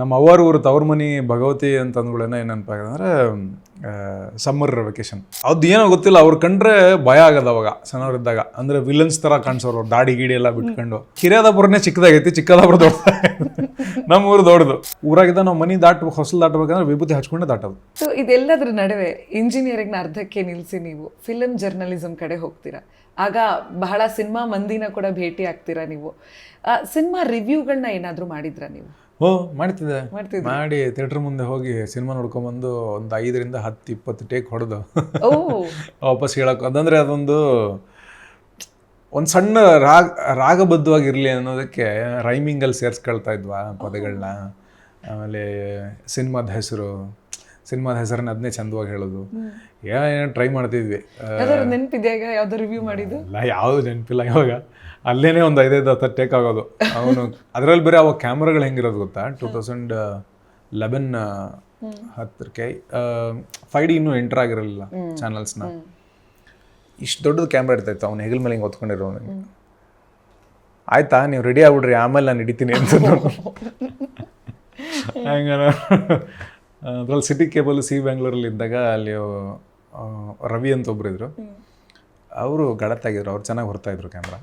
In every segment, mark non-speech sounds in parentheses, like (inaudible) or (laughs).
ನಮ್ಮ ಅವ್ವಾರ ಊರು ತವ್ರ ಮನಿ ಭಗವತಿ ಅಂತ ಅಂದ್ಗಳೇನ ಏನು ನೆನಪಾಗಿದೆ ಅಂದರೆ ಸಮ್ಮರ್ ವೆಕೇಶನ್ ಅದು ಏನೋ ಗೊತ್ತಿಲ್ಲ, ಅವ್ರು ಕಂಡ್ರೆ ಭಯ ಆಗದ ಅವಾಗ, ಸಣ್ಣವರಿದ್ದಾಗ. ಅಂದರೆ ವಿಲನ್ಸ್ ಥರ ಕಾಣಿಸೋರು, ದಾಡಿ ಗೀಡಿ ಎಲ್ಲ ಬಿಟ್ಕೊಂಡು. ಹಿರಿಯಾದಪುರನೇ ಚಿಕ್ಕದಾಗೈತಿ, ಚಿಕ್ಕದಾಪುರ ದೊಡ್ಡ ನಮ್ಮ ಊರು ದೊಡ್ಡದು. ಊರಾಗಿದ್ದ ನಾವು ಮನಿ ದಾಟ, ಹೊಸಲು ದಾಟಬೇಕಂದ್ರೆ ವಿಭೂತಿ ಹಚ್ಕೊಂಡೆ ದಾಟೋದು. ಸೊ ಇದೆಲ್ಲದರ ನಡುವೆ ಇಂಜಿನಿಯರಿಂಗ್ನ ಅರ್ಧಕ್ಕೆ ನಿಲ್ಲಿಸಿ ನೀವು ಫಿಲಮ್ ಜರ್ನಲಿಸಮ್ ಕಡೆ ಹೋಗ್ತೀರಾ? ಆಗ ಬಹಳ ಸಿನಿಮಾ ಮಂದಿನ ಕೂಡ ಭೇಟಿ ಆಗ್ತೀರಾ ನೀವು? ಸಿನಿಮಾ ರಿವ್ಯೂಗಳನ್ನ ಏನಾದರೂ ಮಾಡಿದ್ರಾ ನೀವು? ಓ ಮಾಡ್ತಿದ್ದೆ. ಮಾಡಿ ಥಿಯೇಟರ್ ಮುಂದೆ ಹೋಗಿ ಸಿನಿಮಾ ನೋಡ್ಕೊಂಬಂದು ಒಂದು ಐದರಿಂದ ಹತ್ತು ಇಪ್ಪತ್ತು ಟೇಕ್ ಹೊಡೆದು. (laughs) ವಾಪಸ್ ಹೇಳಕ್ ಅದಂದ್ರೆ ಅದೊಂದು ಒಂದು ಸಣ್ಣ ರಾಗ ರಾಗಬದ್ಧವಾಗಿರಲಿ ಅನ್ನೋದಕ್ಕೆ ರೈಮಿಂಗಲ್ಲಿ ಸೇರಿಸ್ಕೊಳ್ತಾ ಇದ್ವಾ ಪದಗಳನ್ನ ಆಮೇಲೆ ಸಿನಿಮಾದ ಹೆಸರು ಸಿನಿಮಾದ ಹೆಸರನ್ನ ಅದನ್ನೇ ಚಂದವಾಗಿ ಹೇಳೋದು. ಏನೋ ಟ್ರೈ ಮಾಡ್ತಿದ್ವಿ. ನೆನಪಿದೆ ಯಾವ್ದೋ ರಿವ್ಯೂ ಮಾಡಿದ್ದು? ಎಲ್ಲ ಯಾವುದು ನೆನಪಿಲ್ಲ ಇವಾಗ. ಅಲ್ಲೇನೆ ಒಂದು ಐದೈದು ಹತ್ತು ಟೇಕ್ ಆಗೋದು. ಅವನು ಅದರಲ್ಲಿ ಬೇರೆ ಅವಾಗ ಕ್ಯಾಮ್ರಾಗಳು ಹೆಂಗಿರೋದು ಗೊತ್ತಾ? ಟೂ ತೌಸಂಡ್ ಲೆವೆನ್ ಹತ್ತರಕ್ಕೆ ಫೈವ್ ಡಿ ಇನ್ನೂ ಎಂಟರ್ ಆಗಿರಲಿಲ್ಲ ಚಾನಲ್ಸ್ನ ಇಷ್ಟು ದೊಡ್ಡದು ಕ್ಯಾಮ್ರಾ ಇರ್ತಾಯಿತ್ತು. ಅವ್ನು ಹೆಗಲ್ ಮೇಲೆ ಹಿಂಗೆ ಹೊತ್ಕೊಂಡಿರೋ ಆಯ್ತಾ? ನೀವು ರೆಡಿ ಆಗ್ಬಿಡ್ರಿ ಆಮೇಲೆ ನಾನು ಹಿಡಿತೀನಿ ಅಂತ (laughs) ಹೆಂಗ ಅದ್ರಲ್ಲಿ ಸಿಟಿ ಕೇಬಲ್ ಸಿ ಬ್ಯಾಂಗ್ಳೂರಲ್ಲಿ ಇದ್ದಾಗ ಅಲ್ಲಿ ರವಿ ಅಂತ ಒಬ್ರು ಇದ್ರು. ಅವರು ಗಡತ್ತಾಗಿದ್ರು ಅವ್ರು ಚೆನ್ನಾಗಿ ಹೊರ್ತಾ ಇದ್ರು ಕ್ಯಾಮ್ರಾ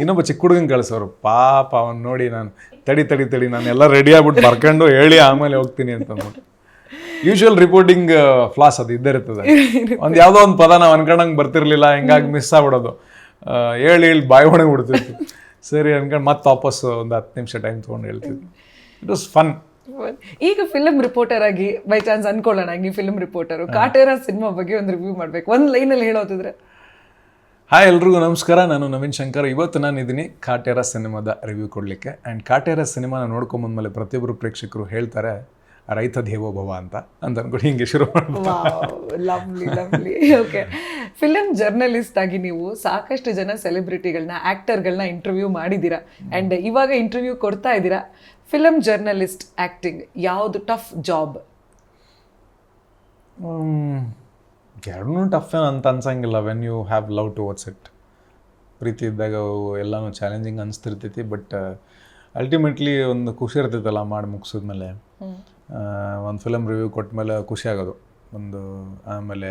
ಇನ್ನೊಬ್ಬ ಚಿಕ್ಕ ಹುಡುಗನ್ ಕಳಿಸೋರು ಪಾಪ ಅವ್ನು ನೋಡಿ ನಾನು ತಡಿ ತಡಿ ತಡಿ ನಾನು ಎಲ್ಲ ರೆಡಿ ಆಗ್ಬಿಟ್ಟು ಬರ್ಕೊಂಡು ಹೇಳಿ ಆಮೇಲೆ ಹೋಗ್ತೀನಿ ಅಂತ ಅಂದ್ಬಿಟ್ಟು. ಯೂಶುವಲ್ ರಿಪೋರ್ಟಿಂಗ್ ಫ್ಲಾಸ್ ಅದು ಇದ್ದೇ ಇರ್ತದೆ. ಒಂದು ಯಾವುದೋ ಒಂದು ಪದ ನಾವು ಅನ್ಕೊಂಡಂಗೆ ಬರ್ತಿರ್ಲಿಲ್ಲ ಹಿಂಗಾಗಿ ಮಿಸ್ ಆಗ್ಬಿಡೋದು. ಹೇಳಿ ಹೇಳಿ ಬಾಯಿ ಒಣಗಿ ಬಿಡ್ತಿತ್ತು ಸರಿ ಅನ್ಕೊಂಡು ಮತ್ತೆ ವಾಪಸ್ ಒಂದು ಹತ್ತು ನಿಮಿಷ ಟೈಮ್ ತೊಗೊಂಡು ಹೇಳ್ತಿದ್ವಿ. ಇಟ್ ವಾಸ್ ಫನ್ ಈಗ ಫಿಲಮ್ ರಿಪೋರ್ಟರ್ ಆಗಿ ಬೈ ಚಾನ್ಸ್ ಅನ್ಕೊಳ್ಳೋಣ ಈ ಫಿಲಮ್ ರಿಪೋರ್ಟರು ಕಾಟೇರ ಸಿನಿಮಾ ಬಗ್ಗೆ ಒಂದು ರಿವ್ಯೂ ಮಾಡ್ಬೇಕು. ಒಂದು ಲೈನಲ್ಲಿ ಹೇಳೋದಿದ್ರೆ. ಹಾಯ್ ಎಲ್ರಿಗೂ ನಮಸ್ಕಾರ. ನಾನು ನವೀನ್ ಶಂಕರ್. ಇವತ್ತು ನಾನು ಇದ್ದೀನಿ ಕಾಟೇರ ಸಿನಿಮಾದ ರಿವ್ಯೂ ಕೊಡಲಿಕ್ಕೆ. ಆ್ಯಂಡ್ ಕಾಟೇರ ಸಿನಿಮಾನ ನೋಡ್ಕೊಂಬಂದ್ಮೇಲೆ ಪ್ರತಿಯೊಬ್ಬರು ಪ್ರೇಕ್ಷಕರು ಹೇಳ್ತಾರೆ ರೈತ ದೇವೋಭವ ಅಂತ. ಅಂತ ಅನ್ಕೊಂಡು ಹಿಂಗೆ ಶುರು lovely lovely okay film journalist ಆಗಿ ನೀವು ಸಾಕಷ್ಟು ಜನ ಸೆಲೆಬ್ರಿಟಿಗಳನ್ನ ಆ್ಯಕ್ಟರ್ಗಳನ್ನ ಇಂಟರ್ವ್ಯೂ ಮಾಡಿದ್ದೀರಾ? ಆ್ಯಂಡ್ ಇವಾಗ ಇಂಟರ್ವ್ಯೂ ಕೊಡ್ತಾ ಇದ್ದೀರಾ? ಫಿಲಮ್ ಜರ್ನಲಿಸ್ಟ್ ಆ್ಯಕ್ಟಿಂಗ್ ಯಾವುದು ಟಫ್ ಜಾಬ್ ಎರಡೂ ಟಫ್ ಅಂತ ಅನ್ಸಂಗಿಲ್ಲ when you have love to what's it ಪ್ರೀತಿ ಇದ್ದಾಗ ಅವು ಎಲ್ಲನೂ ಚಾಲೆಂಜಿಂಗ್ ಅನಿಸ್ತಿರ್ತೈತಿ ಬಟ್ ಅಲ್ಟಿಮೇಟ್ಲಿ ಒಂದು ಖುಷಿ ಇರ್ತೈತಲ್ಲ ಮಾಡಿ ಮುಗಿಸಿದ್ಮೇಲೆ. ಒಂದು ಫಿಲಮ್ ರಿವ್ಯೂ ಕೊಟ್ಮೇಲೆ ಖುಷಿ ಆಗೋದು. ಒಂದು ಆಮೇಲೆ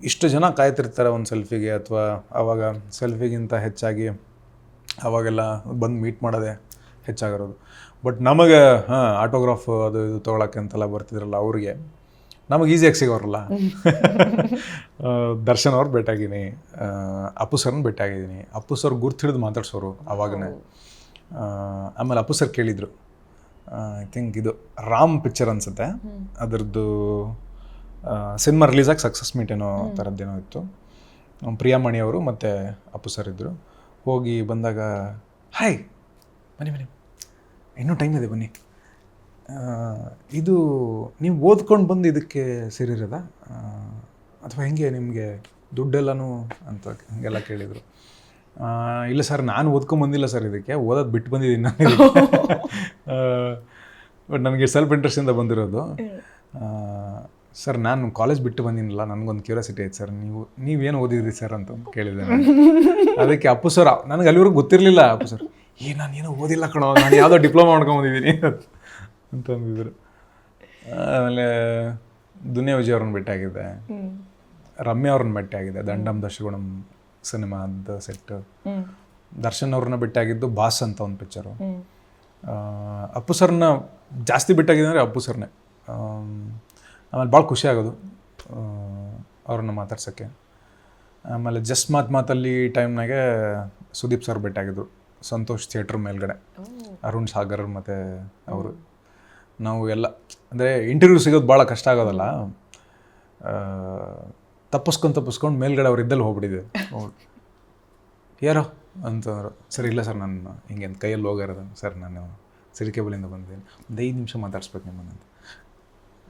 ಇಷ್ಟು ಜನ ಕಾಯ್ತಿರ್ತಾರೆ ಒಂದು ಸೆಲ್ಫಿಗೆ ಅಥವಾ ಆವಾಗ ಸೆಲ್ಫಿಗಿಂತ ಹೆಚ್ಚಾಗಿ ಅವಾಗೆಲ್ಲ ಬಂದು ಮೀಟ್ ಮಾಡೋದೇ ಹೆಚ್ಚಾಗಿರೋದು. ಬಟ್ ನಮಗೆ ಹಾಂ ಆಟೋಗ್ರಾಫ್ ಅದು ಇದು ತೊಗೊಳಕ್ಕೆ ಅಂತೆಲ್ಲ ಬರ್ತಿದ್ರಲ್ಲ ಅವ್ರಿಗೆ. ನಮಗೆ ಈಸಿಯಾಗಿ ಸಿಗೋರಲ್ಲ. (laughs) ದರ್ಶನ್ ಅವ್ರು ಭೇಟಾಗಿದ್ದೀನಿ ಅಪ್ಪು ಸರ್ನ ಭೇಟಾಗಿದ್ದೀನಿ ಅಪ್ಪು ಸರ್ ಗುರ್ತು ಹಿಡಿದು ಮಾತಾಡ್ಸೋರು ಆವಾಗನೇ ಆಮೇಲೆ ಅಪ್ಪು ಸರ್ ಕೇಳಿದರು. ಐ ಥಿಂಕ್ ಇದು ರಾಮ್ ಪಿಕ್ಚರ್ ಅನ್ಸುತ್ತೆ. ಅದರದ್ದು ಸಿನಿಮಾ ರಿಲೀಸ್ ಆಗಿ ಸಕ್ಸಸ್ ಮೀಟ್ ಏನೋ ಥರದ್ದೇನೋ ಇತ್ತು. ಪ್ರಿಯಾಮಣಿ ಅವರು ಮತ್ತು ಅಪ್ಪು ಸರ್ ಇದ್ದರು ಹೋಗಿ ಬಂದಾಗ ಹಾಯ್ ಬನ್ನಿ ಬನ್ನಿ. ಇನ್ನೂ ಟೈಮ್ ಇದೆ ಬನ್ನಿ. ಇದು ನೀವು ಓದ್ಕೊಂಡು ಬಂದು ಇದಕ್ಕೆ ಸೇರಿರೋದ? ಅಥವಾ ಹೆಂಗೆ ನಿಮಗೆ ದುಡ್ಡೆಲ್ಲನೂ ಅಂತ ಹಂಗೆಲ್ಲ ಕೇಳಿದರು. ಇಲ್ಲ ಸರ್ ನಾನು ಓದ್ಕೊಂಡು ಬಂದಿಲ್ಲ ಸರ್ ಇದಕ್ಕೆ. ಓದೋದು ಬಿಟ್ಟು ಬಂದಿದ್ದೀನಿ ನಾನು (laughs) ಬಟ್ ನನಗೆ ಸೆಲ್ಫ್ ಇಂಟ್ರೆಸ್ಟಿಂದ ಬಂದಿರೋದು. ಸರ್ ನಾನು ಕಾಲೇಜ್ ಬಿಟ್ಟು ಬಂದಿನಲ್ಲ ನನಗೊಂದು ಕ್ಯೂರಿಯಾಸಿಟಿ ಐತೆ ಸರ್. ನೀವು ನೀವೇನು ಓದಿದ್ರಿ ಸರ್ ಅಂತ ಕೇಳಿದೆ ನಾನು. ಅದಕ್ಕೆ ಅಪ್ಪು ಸರ್ ನನಗೆ ಅಲ್ಲಿವರೆಗೂ ಗೊತ್ತಿರಲಿಲ್ಲ ಅಪ್ಪು ಸರ್. ಏ ನಾನು ಏನೋ ಓದಿಲ್ಲ ಕಣೋ ನಾನು ಯಾವುದೋ ಡಿಪ್ಲೊಮಾ ಮಾಡ್ಕೊಂಬಂದಿದ್ದೀನಿ ಅಂತ ಅಂದಿದ್ರು. ಆಮೇಲೆ ದುನಿಯಾ ವಿಜಯ್ ಅವ್ರನ್ನ ಭೇಟಿಯಾಗಿದ್ದೆ ರಮ್ಯಾ ಅವ್ರನ್ನ ಭೇಟಿಯಾಗಿದೆ ದಂಡಂ ದಶಗುಣಂ ಸಿನಿಮಾದ ಸೆಟ್ ದರ್ಶನ್ ಅವ್ರನ್ನ ಭೇಟಿಯಾಗಿದ್ದು ಬಾಸ್ ಅಂತ ಒಂದು ಪಿಕ್ಚರು ಅಪ್ಪು ಸರ್ನ ಜಾಸ್ತಿ ಭೇಟಿಯಾಗಿದೆ ಅಂದರೆ ಅಪ್ಪು ಸರ್ನೇ. ಆಮ್, ಆಮೇಲೆ ಭಾಳ ಖುಷಿ ಆಗೋದು ಅವ್ರನ್ನ ಮಾತಾಡ್ಸೋಕ್ಕೆ. ಆಮೇಲೆ ಜಸ್ಟ್ ಮಾತು ಮಾತಲ್ಲಿ ಟೈಮ್ನಾಗೆ ಸುದೀಪ್ ಸರ್ ಭೇಟಿಯಾಗಿದ್ರು ಸಂತೋಷ್ ಥಿಯೇಟ್ರ್ ಮೇಲ್ಗಡೆ. ಅರುಣ್ ಸಾಗರ್ ಮತ್ತು ಅವರು. ನಾವು ಎಲ್ಲ ಅಂದರೆ ಇಂಟರ್ವ್ಯೂ ಸಿಗೋದು ಭಾಳ ಕಷ್ಟ ಆಗೋದಲ್ಲ. ತಪ್ಪಿಸ್ಕೊಂಡು ತಪ್ಪಿಸ್ಕೊಂಡು ಮೇಲ್ಗಡೆ ಅವ್ರು ಇದ್ದಲ್ಲಿ ಹೋಗ್ಬಿಟ್ಟಿದೆ ಯಾರೋ ಅಂತಂದ್ರು ಸರ್ ಇಲ್ಲ ಸರ್ ನಾನು ಹಿಂಗೆ ಅಂತ ಕೈಯಲ್ಲಿ ಹೋಗಿರೋದು ಸರ್ ನಾನು ಸಿರಿಕೇಬಲಿಂದ ಬಂದಿದ್ದೀನಿ. ಒಂದು ಐದು ನಿಮಿಷ ಮಾತಾಡ್ಸ್ಬೇಕು ನಿಮ್ಮನ್ನ ಅಂತ.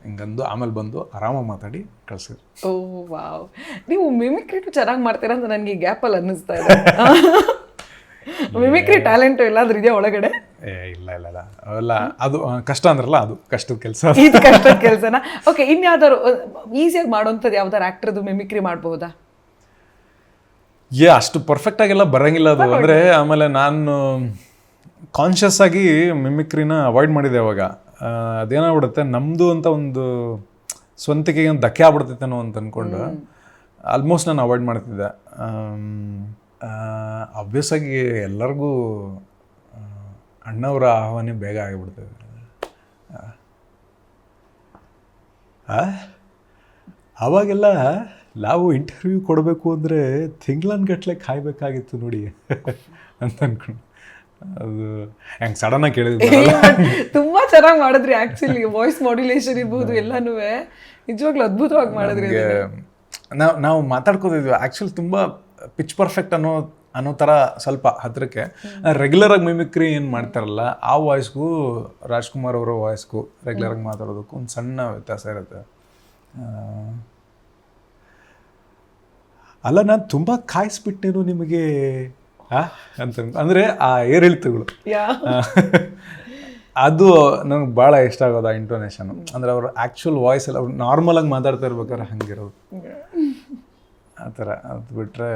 ಹಿಂಗಂದು ಆಮೇಲೆ ಬಂದು ಆರಾಮಾಗಿ ಮಾತಾಡಿ ಕಳ್ಸಿದ್ರು. Oh wow. ನೀವು ಮಿಮಿಕ್ರಿಟು ಚೆನ್ನಾಗಿ ಮಾಡ್ತೀರಾ ಅಂತ ನನಗೆ ಗ್ಯಾಪಲ್ಲಿ ಅನ್ನಿಸ್ತಾ ಇದೆ. (laughs) ಮಿಮಿಕ್ರಿ ಟ್ಯಾಲೆಂಟು ಎಲ್ಲಾದ್ರೂ ಇದೆಯಾ ಒಳಗಡೆ? ಏ ಇಲ್ಲ ಇಲ್ಲ ಇಲ್ಲ. ಅವೆಲ್ಲ ಅದು ಕಷ್ಟ ಅಂದ್ರಲ್ಲ ಅದು ಕಷ್ಟದ ಕೆಲಸ ಇದು ಕಷ್ಟದ (laughs) ಕೆಲಸನ? ಓಕೆ ಇನ್ಯಾವ್ದಾದ್ರು ಈಸಿಯಾಗಿ ಮಾಡೋಂಥದ್ದು ಯಾವ್ದಾರು ಆ್ಯಕ್ಟ್ರದ್ದು ಮಿಮಿಕ್ರಿ ಮಾಡ್ಬೋದಾ? ಏ ಅಷ್ಟು ಪರ್ಫೆಕ್ಟ್ ಆಗೆಲ್ಲ ಬರಂಗಿಲ್ಲ ಅದು. ಅಂದರೆ ಆಮೇಲೆ ನಾನು ಕಾನ್ಷಿಯಸ್ ಆಗಿ ಮಿಮಿಕ್ರಿನ ಅವಾಯ್ಡ್ ಮಾಡಿದೆ ಅವಾಗ. ಅದೇನಾಗ್ಬಿಡುತ್ತೆ ನಮ್ಮದು ಅಂತ ಒಂದು ಸ್ವಂತಿಕೆ ಒಂದು ಧಕ್ಕೆ ಆಗ್ಬಿಡ್ತೈತೇನೋ ಅಂತ ಅಂದ್ಕೊಂಡು ಆಲ್ಮೋಸ್ಟ್ ನಾನು ಅವಾಯ್ಡ್ ಮಾಡ್ತಿದ್ದೆ. ಅಬ್ವಿಯಸ್ ಆಗಿ ಎಲ್ಲರಿಗೂ ಅಣ್ಣವರ ಆಹ್ವಾನ ಬೇಗ ಆಗಿಬಿಡ್ತದೆ? ಅವಾಗೆಲ್ಲ ನಾವು ಇಂಟರ್ವ್ಯೂ ಕೊಡಬೇಕು ಅಂದರೆ ತಿಂಗ್ಳನ್ಗಟ್ಲೆ ಕಾಯಬೇಕಾಗಿತ್ತು ನೋಡಿ ಅಂತ ಅನ್ಕೊಂಡು ಅದು ಹೆಂಗೆ ಆಗಿ ಕೇಳಿದ್ರು ತುಂಬ ಚೆನ್ನಾಗಿ ಮಾಡಿದ್ರಿ ಆ್ಯಕ್ಚುಲಿ ವಾಯ್ಸ್ ಮಾಡ್ಯುಲೇಷನ್ ಇರ್ಬೋದು ಎಲ್ಲನೂ. ನಿಜವಾಗ್ಲೂ ಅದ್ಭುತವಾಗಿ ಮಾಡಿದ್ರಿ. ನಾವು ನಾವು ಮಾತಾಡ್ಕೋತಿದ್ವಿ. ಆ್ಯಕ್ಚುಲಿ ತುಂಬ ಪಿಚ್ ಪರ್ಫೆಕ್ಟ್ ಅನ್ನೋ ಅನ್ನೋ ಥರ ಸ್ವಲ್ಪ ಹತ್ತಿರಕ್ಕೆ ರೆಗ್ಯುಲರ್ ಆಗಿ ಮಿಮಿಕ್ರಿ ಏನು ಮಾಡ್ತಾರಲ್ಲ ಆ ವಾಯ್ಸ್ಗೂ ರಾಜ್ಕುಮಾರ್ ಅವರ ವಾಯ್ಸ್ಗೂ ರೆಗ್ಯುಲರ್ ಆಗಿ ಮಾತಾಡೋದಕ್ಕೂ ಒಂದು ಸಣ್ಣ ವ್ಯತ್ಯಾಸ ಇರುತ್ತೆ. ಅಲ್ಲ ನಾನು ತುಂಬ ಕಾಯಿಸ್ಬಿಟ್ಟೇನು ನಿಮಗೆ? ಅಂತ ಅಂದರೆ ಆ ಏರಿಳಿತಗಳು ಅದು ನನಗೆ ಭಾಳ ಇಷ್ಟ ಆಗೋದು ಆ ಇಂಟೋನೇಷನ್ ಅಂದರೆ ಅವ್ರ ಆ್ಯಕ್ಚುಲ್ ವಾಯ್ಸ್ ಎಲ್ಲ ಅವ್ರು ನಾರ್ಮಲಾಗಿ ಮಾತಾಡ್ತಾ ಇರ್ಬೇಕಾದ್ರೆ ಹಂಗಿರೋದು. ಆ ಥರ ಅದು ಬಿಟ್ಟರೆ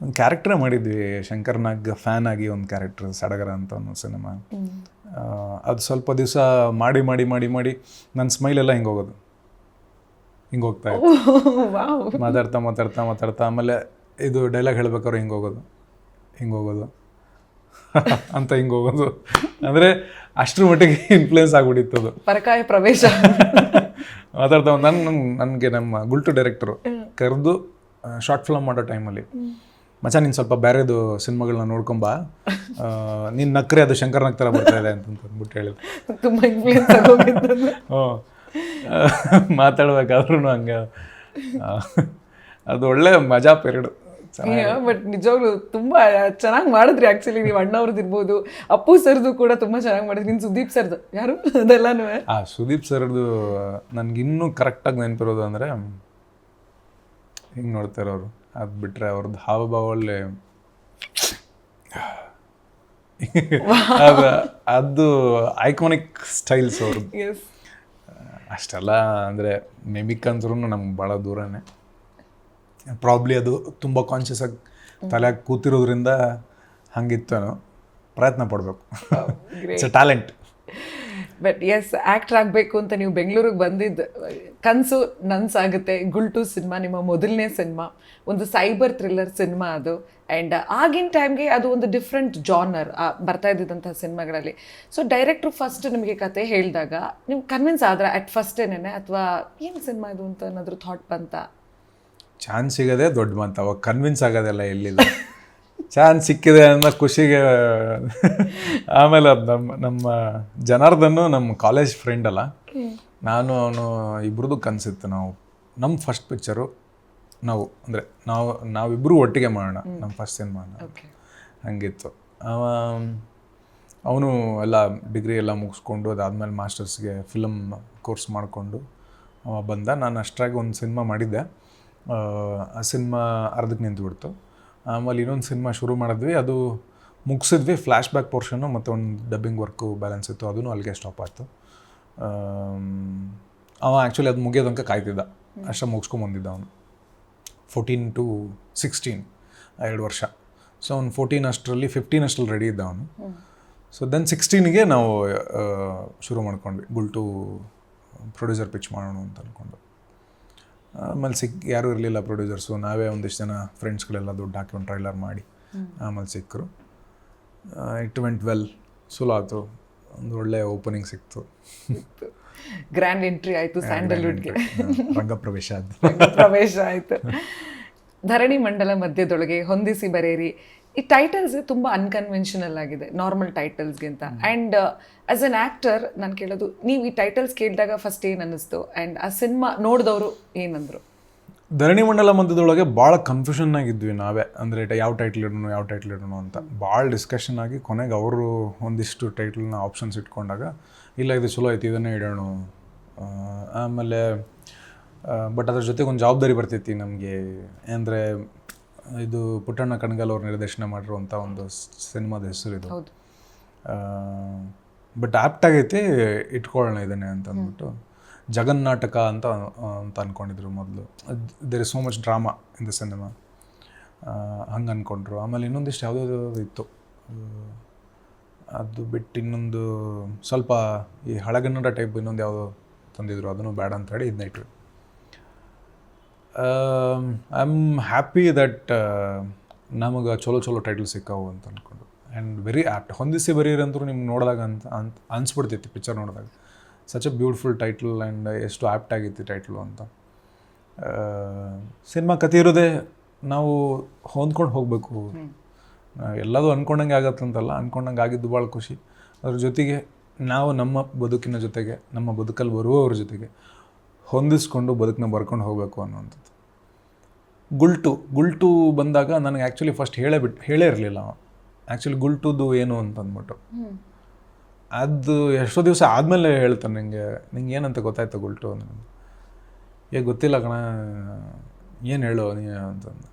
ಒಂದು ಕ್ಯಾರೆಕ್ಟ್ರೇ ಮಾಡಿದ್ವಿ. ಶಂಕರ್ ನಾಗ್ ಫ್ಯಾನ್ ಆಗಿ ಒಂದು ಕ್ಯಾರೆಕ್ಟರ್ ಸಡಗರ ಅಂತ ಒಂದು ಸಿನಿಮಾ ಅದು ಸ್ವಲ್ಪ ದಿವಸ ಮಾಡಿ ಮಾಡಿ ಮಾಡಿ ಮಾಡಿ ನನ್ನ ಸ್ಮೈಲ್ ಎಲ್ಲ ಹಿಂಗೆ ಹೋಗೋದು ಹಿಂಗೆ ಹೋಗ್ತಾ ಇತ್ತು (laughs) ಮಾತಾಡ್ತಾ ಮಾತಾಡ್ತಾ ಮಾತಾಡ್ತಾ ಆಮೇಲೆ ಇದು ಡೈಲಾಗ್ ಹೇಳ್ಬೇಕಾದ್ರೆ ಹಿಂಗೆ ಹೋಗೋದು ಹಿಂಗೆ ಹೋಗೋದು (laughs) ಅಂತ ಹಿಂಗೆ ಹೋಗೋದು ಅಂದರೆ ಅಷ್ಟರ ಮಟ್ಟಿಗೆ ಇನ್ಫ್ಲೂಯೆನ್ಸ್ ಆಗಿಬಿಟ್ಟಿತ್ತು ಅದು. ಪರಕಾಯ ಪ್ರವೇಶ. (laughs) ಮಾತಾಡ್ತಾ ನಾನು ನನಗೆ ನಮ್ಮ ಗುಲ್ಟು ಡೈರೆಕ್ಟರು ಕರೆದು ಶಾರ್ಟ್ ಫಿಲಮ್ ಮಾಡೋ ಟೈಮಲ್ಲಿ ಮಚ್ಚ ನೀನು ಸ್ವಲ್ಪ ಬೇರೆದು ಸಿನಿಮಾಗಳನ್ನ ನೋಡ್ಕೊಂಬ ನೀನು ನಕ್ರೆ ಅದು ಶಂಕರ್ ನಗ್ ಥರ ಬರ್ತಾ ಇದೆ ಅಂತ ಅಂದ್ಬಿಟ್ಟು ಹೇಳಿದ್ರು ತುಂಬಾ ಹ್ಞೂ ಮಾತಾಡ್ಬೇಕಾದ್ರೂ ಹಂಗೆ. ಅದು ಒಳ್ಳೆ ಮಜಾ ಪೀರಿಯಡ್. ಬಟ್ ನಿಜವಾಗ್ಲೂ ತುಂಬಾ ಚೆನ್ನಾಗಿ ಮಾಡಿದ್ರಿ ಆಕ್ಚುಲಿ ನೀವು ಅಣ್ಣವ್ರದ್ದು ಇರ್ಬೋದು. ಅಪ್ಪು ಸರ್ದು ಕೂಡ ತುಂಬಾ ಚೆನ್ನಾಗಿ ಮಾಡಿದ್ರಿ. ನಿನ್ ಸುದೀಪ್ ಸರ್ದು. ಯಾರು? ಅದೆಲ್ಲಾನು? ಆ ಸುದೀಪ್ ಸರ್ದು ನನಗಿನ್ನೂ ಕರೆಕ್ಟಾಗಿ ನೆನಪಿರೋದು ಅಂದರೆ ಹಿಂಗೆ ನೋಡ್ತಾರೆ ಇರೋರು. ಅದು ಬಿಟ್ಟರೆ ಅವ್ರದ್ದು ಹಾವಭಾವ ಒಳ್ಳೆ ಅದು ಅದು ಐಕಾನಿಕ್ ಸ್ಟೈಲ್ಸ್ ಅವ್ರದ್ದು ಅಷ್ಟೆಲ್ಲ ಅಂದರೆ ಮಿಮಿಕ್ ಅಂದ್ರೂ ನಮ್ಗೆ ಭಾಳ ದೂರನೇ. ಪ್ರಾಬ್ಲಿ ಅದು ತುಂಬ ಕಾನ್ಷಿಯಸ್ ಆಗಿ ತಲೆಯಾಗಿ ಕೂತಿರೋದ್ರಿಂದ ಹಂಗಿತ್ತೇನೋ ಪ್ರಯತ್ನ ಪಡಬೇಕು. It's a talent but as actor ಆಗಬೇಕು ಅಂತ ನೀವು ಬೆಂಗಳೂರಿಗೆ ಬಂದಿದ್ದು ಕನಸು ನನಸಾಗುತ್ತೆ. ಗುಲ್ಟು ಸಿನಿಮಾ ನಿಮ್ಮ ಮೊದಲನೇ ಸಿನಿಮಾ. ಒಂದು ಸೈಬರ್ ಥ್ರಿಲ್ಲರ್ ಸಿನಿಮಾ ಅದು. ಆ್ಯಂಡ್ ಆಗಿನ ಟೈಮ್ಗೆ ಅದು ಒಂದು ಡಿಫ್ರೆಂಟ್ ಜಾನರ್ ಬರ್ತಾ ಇದ್ದಿದ್ದಂಥ ಸಿನಿಮಾಗಳಲ್ಲಿ. ಸೊ ಡೈರೆಕ್ಟ್ರು ಫಸ್ಟ್ ನಿಮಗೆ ಕತೆ ಹೇಳಿದಾಗ ನಿಮ್ಗೆ ಕನ್ವಿನ್ಸ್ ಆದ್ರೆ ಅಟ್ ಫಸ್ಟ್ ಏನೇನೆ? ಅಥವಾ ಏನು ಸಿನಿಮಾ ಇದು ಅಂತ ಏನಾದರೂ ಥಾಟ್ ಬಂತ? ಚಾನ್ಸ್ ಸಿಗೋದೇ ದೊಡ್ಡ ಮಾತು ಅವಾಗ ಕನ್ವಿನ್ಸ್ ಆಗೋದೆಲ್ಲ ಎಲ್ಲಿಲ್ಲ (laughs) ಚಾನ್ಸ್ ಸಿಕ್ಕಿದೆ ಅನ್ನೋ ಖುಷಿಗೆ ಆಮೇಲೆ ಅದು ನಮ್ಮ ನಮ್ಮ ಜನಾರ್ದನ್ನು ನಮ್ಮ ಕಾಲೇಜ್ ಫ್ರೆಂಡ್ ಅಲ್ಲ. ನಾನು ಅವನು ಇಬ್ರದ್ದು ಕನಸಿತ್ತು ನಾವು. ನಮ್ಮ ಫಸ್ಟ್ ಪಿಕ್ಚರು ನಾವು ಅಂದರೆ ನಾವು ನಾವಿಬ್ಬರು ಒಟ್ಟಿಗೆ ಮಾಡೋಣ. ನಮ್ಮ ಫಸ್ಟ್ ಏನು ಮಾಡೋಣ ಹಂಗಿತ್ತು. ಅವ ಅವನು ಎಲ್ಲ ಡಿಗ್ರಿ ಎಲ್ಲ ಮುಗಿಸ್ಕೊಂಡು ಅದಾದಮೇಲೆ ಮಾಸ್ಟರ್ಸ್ಗೆ ಫಿಲಮ್ ಕೋರ್ಸ್ ಮಾಡಿಕೊಂಡು ಅವ ಬಂದ. ನಾನು ಅಷ್ಟಾಗಿ ಒಂದು ಸಿನಿಮಾ ಮಾಡಿದ್ದೆ. ಆ, ಆ ಸಿನಿಮಾ ಅರ್ಧಕ್ಕೆ ನಿಂತುಬಿಡ್ತು. ಆಮೇಲೆ ಇನ್ನೊಂದು ಸಿನಿಮಾ ಶುರು ಮಾಡಿದ್ವಿ. ಅದು ಮುಗಿಸಿದ್ವಿ. ಫ್ಲ್ಯಾಶ್ ಬ್ಯಾಕ್ ಪೋರ್ಷನ್ನು ಮತ್ತು ಒಂದು ಡಬ್ಬಿಂಗ್ ವರ್ಕು ಬ್ಯಾಲೆನ್ಸ್ ಇತ್ತು. ಅದನ್ನು ಅಲ್ಲಿಗೆ ಸ್ಟಾಪ್ ಆಯಿತು. ಅವ ಆ್ಯಕ್ಚುಲಿ ಅದು ಮುಗಿಯೋದಂಕ ಕಾಯ್ತಿದ್ದ. ಅಷ್ಟ ಮುಗಿಸ್ಕೊಂಬಂದಿದ್ದ ಅವನು. ಫೋರ್ಟೀನ್ ಟು ಸಿಕ್ಸ್ಟೀನ್ ಎರಡು ವರ್ಷ. ಸೊ ಅವ್ನು ಫೋರ್ಟೀನ್ ಅಷ್ಟರಲ್ಲಿ ಫಿಫ್ಟೀನ್ ಅಷ್ಟರಲ್ಲಿ ರೆಡಿ ಇದ್ದ ಅವನು. ಸೊ ದೆನ್ ಸಿಕ್ಸ್ಟೀನಿಗೆ ನಾವು ಶುರು ಮಾಡ್ಕೊಂಡ್ವಿ. ಗುಲ್ಟು ಪ್ರೊಡ್ಯೂಸರ್ ಪಿಚ್ ಮಾಡೋಣ ಅಂತ ಅಂದ್ಕೊಂಡು ಆಮೇಲೆ ಸಿಕ್ ಯಾರೂ ಇರಲಿಲ್ಲ ಪ್ರೊಡ್ಯೂಸರ್ಸು. ನಾವೇ ಒಂದಿಷ್ಟು ಜನ ಫ್ರೆಂಡ್ಸ್ಗಳೆಲ್ಲ ದುಡ್ಡು ಹಾಕಿ ಒಂದು ಟ್ರೈಲರ್ ಮಾಡಿ ಆಮೇಲೆ ಸಿಕ್ಕರು ಇಟ್ ವೆಂಟ್ ವೆಲ್ ಸುಲೋ ಆಯಿತು ಒಂದು ಒಳ್ಳೆಯ ಓಪನಿಂಗ್ ಸಿಕ್ತು. ಗ್ರ್ಯಾಂಡ್ ಎಂಟ್ರಿ ಆಯಿತು ಸ್ಯಾಂಡಲ್ವುಡ್ಗೆ ರಂಗಪ್ರವೇಶ ಆಯಿತು. ಪ್ರವೇಶ ಆಯಿತು. ಧರಣಿ ಮಂಡಲ ಮಧ್ಯದೊಳಗೆ ಹೊಂದಿಸಿ ಬರೇರಿ ಈ ಟೈಟಲ್ಸ್ ತುಂಬ ಅನ್ಕನ್ವೆನ್ಷನಲ್ ಆಗಿದೆ ನಾರ್ಮಲ್ ಟೈಟಲ್ಸ್ಗಿಂತ ಆ್ಯಂಡ್ ಆಸ್ ಅನ್ ಆ್ಯಕ್ಟರ್ ನಾನು ಕೇಳೋದು ನೀವು ಈ ಟೈಟಲ್ಸ್ ಕೇಳಿದಾಗ ಫಸ್ಟ್ ಏನು ಅನ್ನಿಸ್ತು? ಆ್ಯಂಡ್ ಆ ಸಿನಿಮಾ ನೋಡಿದವರು ಏನಂದರು? ಧರಣಿ ಮಂಡಲ ಮಧ್ಯದೊಳಗೆ ಭಾಳ ಕನ್ಫ್ಯೂಷನ್ ಆಗಿದ್ವಿ ನಾವೇ. ಅಂದರೆ ಯಾವ ಟೈಟ್ಲ್ ಇಡೋಣ ಯಾವ ಟೈಟ್ಲ್ ಇಡೋಣ ಅಂತ. ಭಾಳ ಡಿಸ್ಕಷನ್ ಆಗಿ ಕೊನೆಗೆ ಅವರು ಒಂದಿಷ್ಟು ಟೈಟ್ಲ್ನ ಆಪ್ಷನ್ಸ್ ಇಟ್ಕೊಂಡಾಗ ಇಲ್ಲ ಇದು ಚಲೋ ಐತಿ ಇದನ್ನೇ ಇಡೋಣ. ಆಮೇಲೆ ಬಟ್ ಅದ್ರ ಜೊತೆಗೆ ಒಂದು ಜವಾಬ್ದಾರಿ ಬರ್ತೈತಿ ನಮಗೆ. ಅಂದರೆ ಇದು ಪುಟ್ಟಣ್ಣ ಕಣಗಾಲ್ ಅವ್ರು ನಿರ್ದೇಶನ ಮಾಡಿರುವಂಥ ಒಂದು ಸಿನಿಮಾದ ಹೆಸರು ಇದು. ಬಟ್ ಆಪ್ಟ್ ಆಗೈತಿ ಇಟ್ಕೊಳ್ಳೋಣ ಇದನ್ನೇ ಅಂತ ಅಂದ್ಬಿಟ್ಟು. ಜಗನ್ನಾಟಕ ಅಂತ ಅಂತ ಅಂದ್ಕೊಂಡಿದ್ರು ಮೊದಲು. There is so much drama in the cinema ಹಂಗೆ ಅಂದ್ಕೊಂಡ್ರು ಆಮೇಲೆ ಇನ್ನೊಂದಿಷ್ಟು ಯಾವುದೋ ಇತ್ತು. ಅದು ಬಿಟ್ಟು ಇನ್ನೊಂದು ಸ್ವಲ್ಪ ಈ ಹಳಗನ್ನಡ ಟೈಪ್ ಇನ್ನೊಂದು ಯಾವುದೋ ತಂದಿದ್ರು. ಅದನ್ನು ಬೇಡ ಅಂತ ಹೇಳಿ ಇದನ್ನ ಇಟ್ವಿ. ಐ ಆಮ್ ಹ್ಯಾಪಿ ದಟ್ ನಮಗೆ ಚಲೋ ಚಲೋ ಟೈಟಲ್ ಸಿಕ್ಕಾವು ಅಂತ ಅಂದ್ಕೊಂಡು ಆ್ಯಂಡ್ ವೆರಿ ಆ್ಯಪ್ಟ್ ಹೊಂದಿಸಿ ಬರೀರಂತೂ ನಿಮ್ಗೆ ನೋಡಿದಾಗ ಅಂತ ಅಂತ ಅನ್ಸ್ಬಿಡ್ತೈತಿ ಪಿಕ್ಚರ್ ನೋಡಿದಾಗ. Such a beautiful title and ಎಷ್ಟು ಆ್ಯಪ್ಟ್ ಆಗೈತಿ ಟೈಟ್ಲು ಅಂತ. ಸಿನಿಮಾ ಕತೆ ಇರೋದೇ ನಾವು ಹೊಂದ್ಕೊಂಡು ಹೋಗಬೇಕು. ಎಲ್ಲದೂ ಅಂದ್ಕೊಂಡಂಗೆ ಆಗತ್ತಂತಲ್ಲ ಅಂದ್ಕೊಂಡಂಗೆ ಆಗಿದ್ದು ಭಾಳ ಖುಷಿ. ಅದ್ರ ಜೊತೆಗೆ ನಾವು ನಮ್ಮ ಬದುಕಿನ ಜೊತೆಗೆ ನಮ್ಮ ಬದುಕಲ್ಲಿ ಬರುವವ್ರ ಜೊತೆಗೆ ಹೊಂದಿಸ್ಕೊಂಡು ಬದುಕನ್ನ ಬರ್ಕೊಂಡು ಹೋಗಬೇಕು ಅನ್ನುವಂಥದ್ದು. ಗುಲ್ಟು ಗುಲ್ಟು ಬಂದಾಗ ನನಗೆ ಆ್ಯಕ್ಚುಲಿ ಫಸ್ಟ್ ಹೇಳೇ ಬಿಟ್ಟು ಹೇಳೇ ಇರಲಿಲ್ಲ ಆ್ಯಕ್ಚುಲಿ ಗುಲ್ಟುದು ಏನು ಅಂತ ಅಂದ್ಬಿಟ್ಟು ಅದು ಎಷ್ಟೋ ದಿವಸ ಆದಮೇಲೆ ಹೇಳ್ತಾನೆ ನನಗೆ ನಿಂಗೆ ಏನಂತ ಗೊತ್ತಾಯ್ತು ಗುಲ್ಟು ಅಂತ ಏ ಗೊತ್ತಿಲ್ಲ ಕಣ ಏನು ಹೇಳು ನೀ ಅಂತಂದು.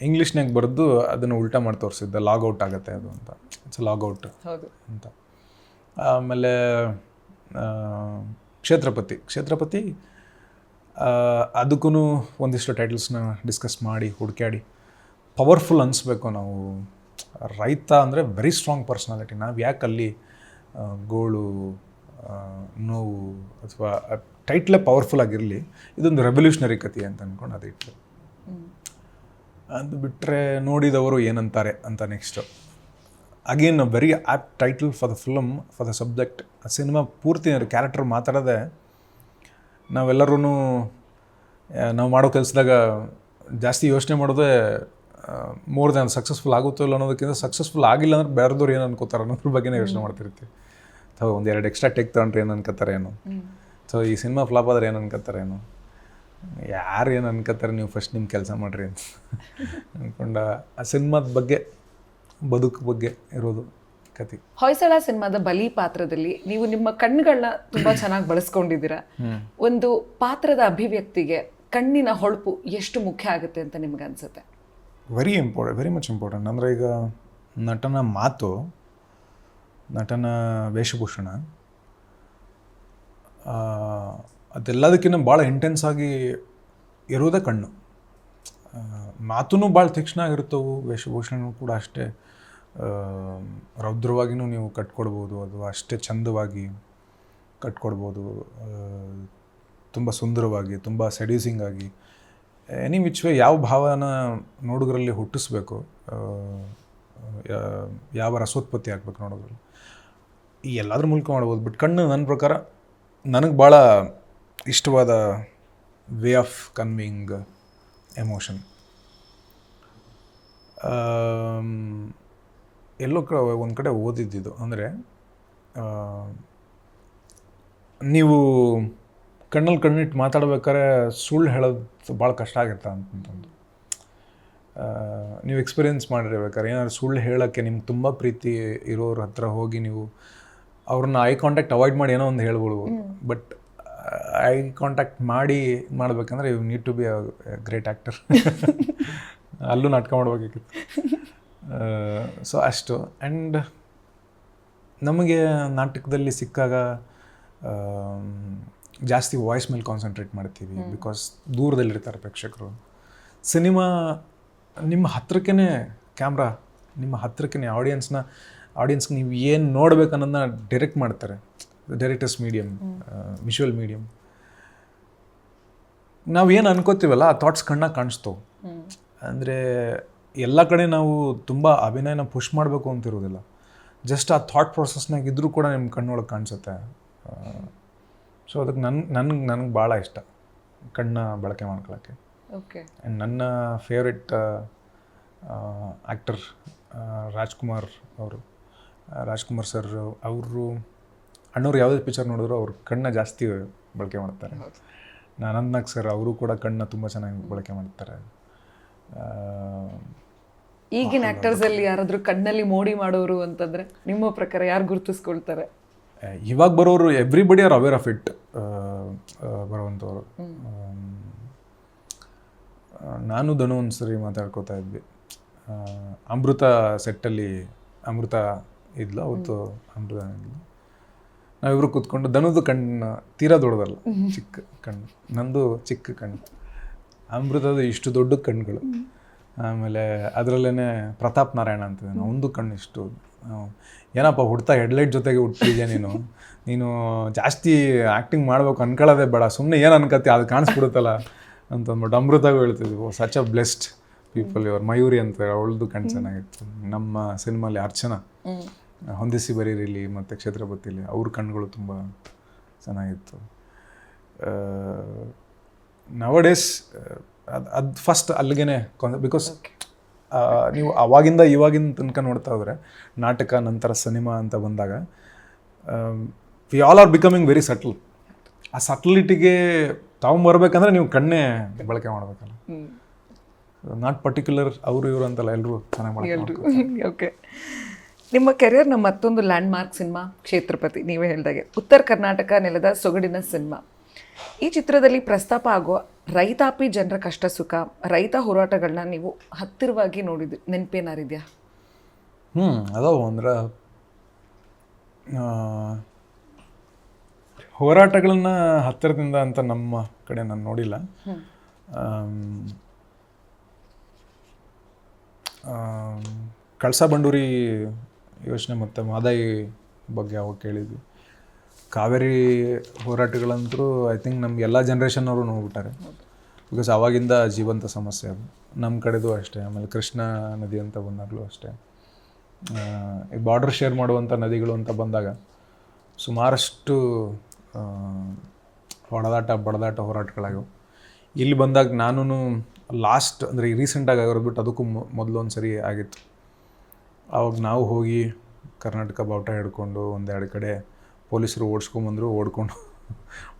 ಇಂಗ್ಲೀಷ್ನಾಗ ಬರೆದು ಅದನ್ನು ಉಲ್ಟಾ ಮಾಡಿ ತೋರಿಸಿದ್ದೆ ಲಾಗೌಟ್ ಆಗುತ್ತೆ ಅದು ಅಂತ. ಇಟ್ಸ್ ಲಾಗೌಟ್ ಹೌದು. ಅಂತ. ಆಮೇಲೆ ಆ, ಕ್ಷೇತ್ರಪತಿ ಕ್ಷೇತ್ರಪತಿ ಅದಕ್ಕೂ ಒಂದಿಷ್ಟು ಟೈಟಲ್ಸ್ನ ಡಿಸ್ಕಸ್ ಮಾಡಿ ಹುಡುಕಾಡಿ ಪವರ್ಫುಲ್ ಅನಿಸ್ಬೇಕು ನಾವು. ರೈತ ಅಂದರೆ ವೆರಿ ಸ್ಟ್ರಾಂಗ್ ಪರ್ಸ್ನಾಲಿಟಿ ನಾವು ಯಾಕೆ ಅಲ್ಲಿ ಗೋಳು ನೋವು ಅಥವಾ ಟೈಟ್ಲೇ ಪವರ್ಫುಲ್ ಆಗಿರಲಿ, ಇದೊಂದು ರೆವಲ್ಯೂಷನರಿ ಕಥೆ ಅಂತ ಅಂದ್ಕೊಂಡು ಅದು ಇಟ್ಟು ಅದು ಬಿಟ್ಟರೆ ನೋಡಿದವರು ಏನಂತಾರೆ ಅಂತ next again very apt title for the film for the subject ಆ ಸಿನಿಮಾ ಪೂರ್ತಿ ಕ್ಯಾರೆಕ್ಟರ್ ಮಾತಾಡೋದೆ ನಾವೆಲ್ಲರೂ ನಾವು ಮಾಡೋ ಕೆಲಸದಾಗ ಜಾಸ್ತಿ ಯೋಚನೆ ಮಾಡೋದೇ ಮೋರ್ ದ್ಯಾನ್ ಸಕ್ಸಸ್ಫುಲ್ ಆಗುತ್ತೋ ಇಲ್ಲ ಅನ್ನೋದಕ್ಕಿಂತ ಸಕ್ಸಸ್ಫುಲ್ ಆಗಿಲ್ಲ ಅಂದ್ರೆ ಬೇರೆದವ್ರು ಏನು ಅನ್ಕೋತಾರೆ ಅನ್ನೋದ್ರ ಬಗ್ಗೆನೇ ಯೋಚನೆ ಮಾಡ್ತಿರ್ತೀವಿ. ಅಥವಾ ಒಂದು ಎರಡು ಎಕ್ಸ್ಟ್ರಾ ಟೆಕ್ ತಗೊಂಡ್ರೆ ಏನು ಅನ್ಕೋತಾರೆ ಏನು? ಸೊ ಈ ಸಿನಿಮಾ ಫ್ಲಾಪ್ ಆದ್ರೆ ಏನು ಅನ್ಕೋತಾರೆ ಏನು? ಯಾರು ಏನು ಅನ್ಕೋತಾರೆ ನೀವು ಫಸ್ಟ್ ನಿಮ್ಮ ಕೆಲಸ ಮಾಡಿರಿ ಅಂತ. ಅಂದ್ಕೊಂಡ ಆ ಸಿನಿಮಾದ ಬಗ್ಗೆ ಬದುಕು ಬಗ್ಗೆ ಇರೋದು. ಕತೆ ಹೊಯ್ಸಳ ಸಿನಿಮಾದ ಬಲಿ ಪಾತ್ರದಲ್ಲಿ ನೀವು ನಿಮ್ಮ ಕಣ್ಣುಗಳನ್ನ ತುಂಬಾ ಚೆನ್ನಾಗಿ ಬಳಸ್ಕೊಂಡಿದ್ದೀರಾ. ಒಂದು ಪಾತ್ರದ ಅಭಿವ್ಯಕ್ತಿಗೆ ಕಣ್ಣಿನ ಹೊಳಪು ಎಷ್ಟು ಮುಖ್ಯ ಆಗುತ್ತೆ ಅಂತ ನಿಮ್ಗೆ ಅನ್ಸುತ್ತೆ? Very important very much important ಅಂದರೆ ಈಗ ನಟನ ಮಾತು ನಟನ ವೇಷಭೂಷಣ ಅದೆಲ್ಲದಕ್ಕಿಂತ ಭಾಳ ಇಂಟೆನ್ಸ್ ಆಗಿ ಇರೋದೇ ಕಣ್ಣು. ಮಾತು ಮಾತೂ ಭಾಳ ತೀಕ್ಷ್ಣ ಆಗಿರ್ತವೆ ವೇಷಭೂಷಣ ಕೂಡ ಅಷ್ಟೇ. ಆ, ರೌದ್ರವಾಗಿನೂ ನೀವು ಕಟ್ಕೊಡ್ಬೋದು ಅದು ಅಷ್ಟೇ ಚಂದವಾಗಿ ಕಟ್ಕೊಡ್ಬೋದು ತುಂಬ ಸುಂದರವಾಗಿ ತುಂಬ ಸೆಡ್ಯೂಸಿಂಗ್ ಆಗಿ. ಎನಿ ವಿಚ್ ವೇ ಯಾವ ಭಾವನ ನೋಡುಗರಲ್ಲಿ ಹುಟ್ಟಿಸ್ಬೇಕು? ಯಾವ ರಸೋತ್ಪತ್ತಿ ಆಗ್ಬೇಕು ನೋಡೋದ್ರಲ್ಲಿ ಈ ಎಲ್ಲದ್ರ ಮೂಲಕ ಮಾಡ್ಬೋದು ಬಟ್ ಕಣ್ಣು ನನ್ನ ಪ್ರಕಾರ ನನಗೆ ಭಾಳ ಇಷ್ಟವಾದ ವೇ ಆಫ್ ಕನ್ವಿಂಗ್ ಎಮೋಷನ್. ಎಲ್ಲೋ ಕ ಒಂದು ಕಡೆ ಓದಿದ್ದಿದ್ದು. ಅಂದರೆ ನೀವು ಕಣ್ಣಲ್ಲಿ ಕಣ್ಣಿಟ್ಟು ಮಾತಾಡ್ಬೇಕಾದ್ರೆ ಸುಳ್ಳು ಹೇಳೋದು ಭಾಳ ಕಷ್ಟ ಆಗಿರ್ತದೆ ಅಂತಂದು ನೀವು ಎಕ್ಸ್ಪೀರಿಯೆನ್ಸ್ ಮಾಡಿರ್ಬೇಕಾದ್ರೆ ಏನಾದ್ರು ಸುಳ್ಳು ಹೇಳೋಕ್ಕೆ ನಿಮ್ಗೆ ತುಂಬ ಪ್ರೀತಿ ಇರೋರ ಹತ್ರ ಹೋಗಿ ನೀವು ಅವ್ರನ್ನ ಐ ಕಾಂಟ್ಯಾಕ್ಟ್ ಅವಾಯ್ಡ್ ಮಾಡಿ ಏನೋ ಒಂದು ಹೇಳ್ಬೋದು. ಬಟ್ ಐ ಕಾಂಟ್ಯಾಕ್ಟ್ ಮಾಡಿ ಮಾಡ್ಬೇಕಂದ್ರೆ you need to be a great actor ಅಲ್ಲೂ ನಾಟಕ ಮಾಡ್ಬೇಕಾಗಿತ್ತು ಸೊ ಅಷ್ಟು. ಆ್ಯಂಡ್ ನಮಗೆ ನಾಟಕದಲ್ಲಿ ಸಿಕ್ಕಾಗ ಜಾಸ್ತಿ ವಾಯ್ಸ್ ಮೇಲೆ ಕಾನ್ಸಂಟ್ರೇಟ್ ಮಾಡ್ತೀವಿ ಬಿಕಾಸ್ ದೂರದಲ್ಲಿರ್ತಾರೆ ಪ್ರೇಕ್ಷಕರು. ಸಿನಿಮಾ ನಿಮ್ಮ ಹತ್ರಕ್ಕೇ ಕ್ಯಾಮ್ರಾ ನಿಮ್ಮ ಹತ್ರಕ್ಕೇ ಆಡಿಯನ್ಸ್ನ ಆಡಿಯನ್ಸ್ಗೆ ನೀವು ಏನು ನೋಡ್ಬೇಕು ಅನ್ನೋದನ್ನ ಡೈರೆಕ್ಟ್ ಮಾಡ್ತಾರೆ ಡೈರೆಕ್ಟರ್ಸ್ ಮೀಡಿಯಮ್ ವಿಷುವಲ್ ಮೀಡಿಯಮ್ ನಾವು ಏನು ಅನ್ಕೋತೀವಲ್ಲ ಆ ಥಾಟ್ಸ್ ಕಣ್ಣಾಗ ಕಾಣಿಸ್ತವೆ. ಅಂದರೆ ಎಲ್ಲ ಕಡೆ ನಾವು ತುಂಬ ಅಭಿನಯನ ಪುಷ್ ಮಾಡಬೇಕು ಅಂತಿರೋದಿಲ್ಲ ಜಸ್ಟ್ ಆ ಥಾಟ್ ಪ್ರೊಸೆಸ್ನಾಗ ಇದ್ದರೂ ಕೂಡ ನಿಮ್ಮ ಕಣ್ಣೊಳಗೆ ಕಾಣಿಸುತ್ತೆ. ಸೊ ಅದಕ್ಕೆ ನನ್ನ ನನಗೆ ನನಗೆ ಭಾಳ ಇಷ್ಟ ಕಣ್ಣ ಬಳಕೆ ಮಾಡ್ಕೊಳ್ಳೋಕ್ಕೆ ಓಕೆ ಆ್ಯಂಡ್ ನನ್ನ ಫೇವ್ರೆಟ್ ಆ್ಯಕ್ಟರ್ ರಾಜ್ಕುಮಾರ್ ಅವರು. ರಾಜ್ಕುಮಾರ್ ಸರ್ ಅವರು ಅಣ್ಣವ್ರು ಯಾವುದೇ ಪಿಕ್ಚರ್ ನೋಡಿದ್ರು ಅವ್ರ ಕಣ್ಣ ಜಾಸ್ತಿ ಬಳಕೆ ಮಾಡ್ತಾರೆ. ಅನಂತ್ನಾಗ್ ಸರ್ ಅವರು ಕೂಡ ಕಣ್ಣ ತುಂಬ ಚೆನ್ನಾಗಿ ಬಳಕೆ ಮಾಡ್ತಾರೆ. ಈಗಿನ ಆಕ್ಟರ್ಸ್ ಅಲ್ಲಿ ಯಾರಾದರೂ ಕಣ್ಣಲ್ಲಿ ಮೋಡಿ ಮಾಡೋರು ಅಂತಂದ್ರೆ ನಿಮ್ಮ ಪ್ರಕಾರ ಯಾರು ಗುರುತಿಸ್ಕೊಳ್ತಾರೆ? ಇವಾಗ ಬರೋರು everybody are aware of it ಬರುವಂಥವ್ರು ನಾನು ಧನು ಒಂದು ಸರಿ ಮಾತಾಡ್ಕೋತಾ ಇದ್ವಿ. ಅಮೃತ ಸೆಟ್ಟಲ್ಲಿ ಅಮೃತ ಇದ್ಲು ಅವತ್ತು ಅಮೃತ ಇದ್ಲು. ನಾವಿಬ್ರು ಕೂತ್ಕೊಂಡು ಧನುದು ಕಣ್ಣು ತೀರಾ ದೊಡ್ಡದಲ್ಲ ಚಿಕ್ಕ ಕಣ್ಣು. ನಂದು ಚಿಕ್ಕ ಕಣ್ಣು. ಅಮೃತದ ಇಷ್ಟು ದೊಡ್ಡ ಕಣ್ಣುಗಳು. ಆಮೇಲೆ ಅದರಲ್ಲೇ ಪ್ರತಾಪ್ ನಾರಾಯಣ ಅಂತ ಒಂದು ಕಣ್ಣಿಷ್ಟು. ಏನಪ್ಪ ಹುಡ್ತಾ ಹೆಡ್ಲೈಟ್ ಜೊತೆಗೆ ಹುಟ್ಟಿದ್ಯಾ ನೀನು? ನೀನು ಜಾಸ್ತಿ ಆ್ಯಕ್ಟಿಂಗ್ ಮಾಡ್ಬೇಕು ಅನ್ಕೊಳ್ಳೋದೇ ಬೇಡ. ಸುಮ್ಮನೆ ಏನು ಅನ್ಕತ್ತಿ? ಅದು ಕಾಣಿಸ್ಬಿಡುತ್ತಲ್ಲ ಅಂತಂದ್ಬಿಟ್ಟು ಅಮೃತಾಗೂ ಹೇಳ್ತಿದ್ವಿ. ಸಚ್ ಅ ಬ್ಲೆಸ್ಡ್ ಪೀಪಲ್ ಇವರು ಮಯೂರಿ ಅಂತ ಅವಳದು ಕಣ್ಣು ಚೆನ್ನಾಗಿತ್ತು. ನಮ್ಮ ಸಿನಿಮಾಲಿ ಅರ್ಚನಾ ಹೊಂದಿಸಿ ಬರೀರಿಲಿ ಮತ್ತು ಕ್ಷೇತ್ರಪತಿಲಿ ಅವ್ರ ಕಣ್ಗಳು ತುಂಬ ಚೆನ್ನಾಗಿತ್ತು. ನವಡೇಸ್ ಅದು ಅದು ಫಸ್ಟ್ ಅಲ್ಲಿಗೆ ಬಿಕಾಸ್ ನೀವು ಅವಾಗಿಂದ ಇವಾಗಿನ ತನಕ ನೋಡ್ತಾ ಹೋದರೆ ನಾಟಕ ನಂತರ ಸಿನಿಮಾ ಅಂತ ಬಂದಾಗ we all are becoming very subtle ಆ ಸಟ್ಲಿಟಿಗೆ ಬರಬೇಕಂದ್ರೆ ನೀವು ಕಣ್ಣೇ ಬಳಕೆ ಮಾಡಬೇಕಲ್ಲ. ನಾಟ್ ಪರ್ಟಿಕ್ಯುಲರ್ ಅವರು ಇವರು ಅಂತಲ್ಲ ಎಲ್ಲರೂ ಚೆನ್ನಾಗಿ ಓಕೆ ನಿಮ್ಮ ಕೆರಿಯರ್ನ ಮತ್ತೊಂದು ಲ್ಯಾಂಡ್ ಮಾರ್ಕ್ ಸಿನಿಮಾ ಕ್ಷೇತ್ರಪತಿ ನೀವೇ ಹೇಳಿದಾಗೆ. ಉತ್ತರ ಕರ್ನಾಟಕ ನೆಲದ ಸೊಗಡಿನ ಸಿನಿಮಾ. ಈ ಚಿತ್ರದಲ್ಲಿ ಪ್ರಸ್ತಾಪ ಆಗುವ ರೈತಾಪಿ ಜನರ ಕಷ್ಟ ಸುಖ ರೈತ ಹೋರಾಟಗಳನ್ನ ನೀವು ಹತ್ತಿರವಾಗಿ ನೋಡಿದ ನೆನಪೇನಾರಿದ್ಯಾ? ಹ್ಞೂ ಅದಾವು ಅಂದ್ರೆ ಆ, ಹೋರಾಟಗಳನ್ನ ಹತ್ತಿರದಿಂದ ಅಂತ ನಮ್ಮ ಕಡೆ ನಾನು ನೋಡಿಲ್ಲ. ಕಳಸಾ ಬಂಡೂರಿ ಯೋಚನೆ ಮತ್ತು ಮಾದಾಯಿ ಬಗ್ಗೆ ಅವಾಗ ಕೇಳಿದ್ವಿ. ಕಾವೇರಿ ಹೋರಾಟಗಳಂತರೂ ಐ ಥಿಂಕ್ ನಮ್ಗೆ ಎಲ್ಲ ಜನ್ರೇಷನ್ನವರು ನೋಡ್ಬಿಟ್ಟಾರೆ. ಬಿಕಾಸ್ ಆವಾಗಿಂದ ಜೀವಂತ ಸಮಸ್ಯೆ ಅದು. ನಮ್ಮ ಕಡೆದು ಅಷ್ಟೇ, ಆಮೇಲೆ ಕೃಷ್ಣ ನದಿ ಅಂತ ಬಂದಾಗಲೂ ಅಷ್ಟೇ. ಈ ಬಾರ್ಡರ್ ಶೇರ್ ಮಾಡುವಂಥ ನದಿಗಳು ಅಂತ ಬಂದಾಗ ಸುಮಾರಷ್ಟು ಹೊಡೆದಾಟ ಬಡದಾಟ ಹೋರಾಟಗಳಾಗಿವೆ ಇಲ್ಲಿ ಬಂದಾಗ ನಾನು ಲಾಸ್ಟ್ ಅಂದರೆ ಈ ರೀಸೆಂಟಾಗಿ ಆಗಿರೋದು ಬಿಟ್ಟು ಅದಕ್ಕೂ ಮೊದಲು ಒಂದು ಸರಿ ಆಗಿತ್ತು. ಆವಾಗ ನಾವು ಹೋಗಿ ಕರ್ನಾಟಕ ಬಾವುಟ ಹಿಡ್ಕೊಂಡು ಒಂದೆರಡು ಕಡೆ ಪೊಲೀಸರು ಓಡಿಸ್ಕೊಂಬಂದರು, ಓಡ್ಕೊಂಡು,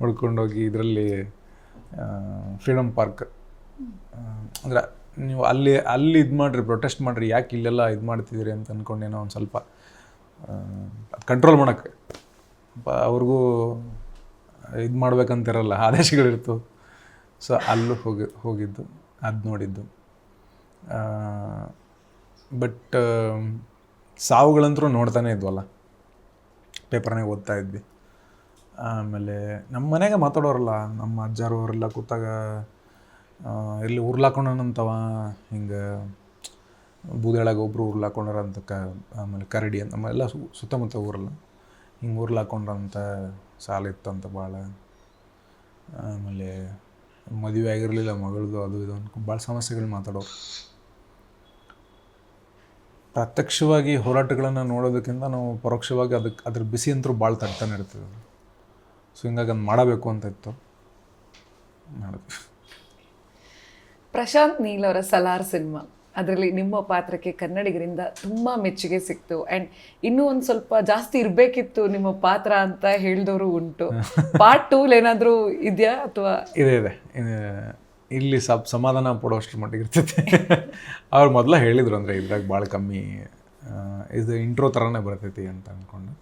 ಓಡ್ಕೊಂಡೋಗಿ ಇದರಲ್ಲಿ ಫ್ರೀಡಮ್ ಪಾರ್ಕ್. ಅಂದರೆ ನೀವು ಅಲ್ಲಿ ಅಲ್ಲಿ ಇದು ಮಾಡಿರಿ, ಪ್ರೊಟೆಸ್ಟ್ ಮಾಡಿರಿ, ಯಾಕೆ ಇಲ್ಲೆಲ್ಲ ಇದು ಮಾಡ್ತಿದ್ದೀರಿ ಅಂತ ಅಂದ್ಕೊಂಡೇನೋ ಒಂದು ಸ್ವಲ್ಪ ಕಂಟ್ರೋಲ್ ಮಾಡೋಕ್ಕೆ ಅವ್ರಿಗೂ ಇದು ಮಾಡ್ಬೇಕಂತಿರಲ್ಲ, ಆದೇಶಗಳಿರ್ತು. ಸೊ, ಅಲ್ಲೂ ಹೋಗಿ, ಹೋಗಿದ್ದು, ಅದು ನೋಡಿದ್ದು. ಬಟ್ ಸಾವುಗಳಂತರೂ ನೋಡ್ತಾನೆ ಇದ್ವಲ್ಲ. ಪೇಪರ್ನಾಗ ಓದ್ತಾ ಇದ್ವಿ. ಆಮೇಲೆ ನಮ್ಮ ಮನೆಗೆ ಮಾತಾಡೋರಲ್ಲ, ನಮ್ಮ ಅಜ್ಜಾರು ಅವರೆಲ್ಲ ಕೂತಾಗ ಎಲ್ಲಿ ಉರ್ಲಾಕೊಂಡನಂತವ, ಹಿಂಗೆ ಬೂದಳಾಗ ಒಬ್ಬರು ಉರ್ಲಾಕೊಂಡ್ರ ಅಂತ ಕ, ಆಮೇಲೆ ಕರಡಿ ಅಂತ ಸು- ಸುತ್ತಮುತ್ತ ಊರಲ್ಲ. ಹಿಂಗೆ ಉರ್ಲಾಕೊಂಡ್ರಂತ ಸಾಲ ಇತ್ತಂತ ಭಾಳ ಆಮೇಲೆ ಮದುವೆ ಆಗಿರಲಿಲ್ಲ ಮಗಳದು, ಅದು ಇದು ಅನ್ಕೊಂಡು ಭಾಳ ಸಮಸ್ಯೆಗಳು ಮಾತಾಡೋರು. ಪ್ರತ್ಯಕ್ಷವಾಗಿ ಹೋರಾಟಗಳನ್ನು ನೋಡೋದಕ್ಕಿಂತ ನಾವು ಪರೋಕ್ಷವಾಗಿ ಅದಕ್ಕೆ ಅದ್ರ ಬಿಸಿ ಅಂತರೂ ಭಾಳ ತಡ್ತಾನೆ ಇರ್ತದೆ ಸೊ ಹಿಂಗಾಗಿ ಅದು ಮಾಡಬೇಕು ಅಂತ ಇತ್ತು. ಮಾಡಿದ್ವಿ ಪ್ರಶಾಂತ್ ನೀಲ್ ಅವರ ಸಲಾರ್ ಸಿನಿಮಾ. ಅದರಲ್ಲಿ ನಿಮ್ಮ ಪಾತ್ರಕ್ಕೆ ಕನ್ನಡಿಗರಿಂದ ತುಂಬ ಮೆಚ್ಚುಗೆ ಸಿಕ್ತು. ಆ್ಯಂಡ್ ಇನ್ನೂ ಒಂದು ಸ್ವಲ್ಪ ಜಾಸ್ತಿ ಇರಬೇಕಿತ್ತು ನಿಮ್ಮ ಪಾತ್ರ ಅಂತ ಹೇಳಿದವರು ಉಂಟು. (laughs) ಪಾರ್ಟ್ ಟೂಲ್ ಏನಾದರೂ ಇದೆಯಾ ಅಥವಾ? ಇದೆ ಇದು. ಇಲ್ಲಿ ಸಬ್ ಸಮಾಧಾನ ಪಡೋಷ್ಟ್ರ ಮಟ್ಟಿಗೆ ಇರ್ತೈತೆ. ಅವ್ರು ಮೊದಲ ಹೇಳಿದ್ರು ಅಂದರೆ ಇದ್ರಾಗ ಭಾಳ ಕಮ್ಮಿ ಇದು ಇಂಟ್ರೋ ಥರನೇ ಬರ್ತೈತಿ ಅಂತ ಅಂದ್ಕೊಂಡು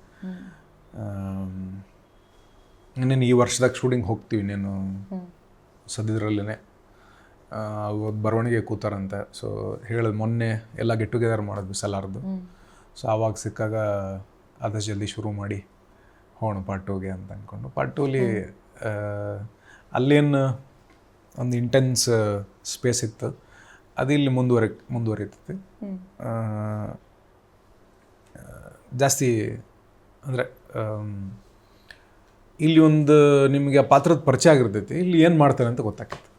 ಇನ್ನೇನು ಈ ವರ್ಷದಾಗ ಶೂಟಿಂಗ್ ಹೋಗ್ತೀವಿ ಇನ್ನೇನು ಸದ್ಯದ್ರಲ್ಲೇ ಬರವಣಿಗೆ ಕೂತಾರಂತೆ. ಸೊ ಹೇಳೋದು ಮೊನ್ನೆ ಎಲ್ಲ ಗೆಟ್ ಟುಗೆದರ್ ಮಾಡೋದು ಸಲಾರ್ದು ಸೊ ಆವಾಗ ಸಿಕ್ಕಾಗ ಆದಷ್ಟು ಜಲ್ದಿ ಶುರು ಮಾಡಿ ಹೋಣ ಪಾರ್ಟ್ ಟೂಗೆ ಅಂತ ಅಂದ್ಕೊಂಡು ಪಾರ್ಟ್ ಟೂಲಿ ಅಲ್ಲೇನು ಒಂದು ಇಂಟೆನ್ಸ್ ಸ್ಪೇಸ್ ಇತ್ತು. ಅದು ಇಲ್ಲಿ ಮುಂದುವರಿ ಮುಂದುವರಿತೈತಿ. ಜಾಸ್ತಿ ಅಂದರೆ ಇಲ್ಲಿ ಒಂದು ನಿಮಗೆ ಆ ಪಾತ್ರದ ಪರಿಚಯ ಆಗಿರ್ತೈತಿ. ಇಲ್ಲಿ ಏನು ಮಾಡ್ತಾರೆ ಅಂತ ಗೊತ್ತಾಗ್ತೈತಿ.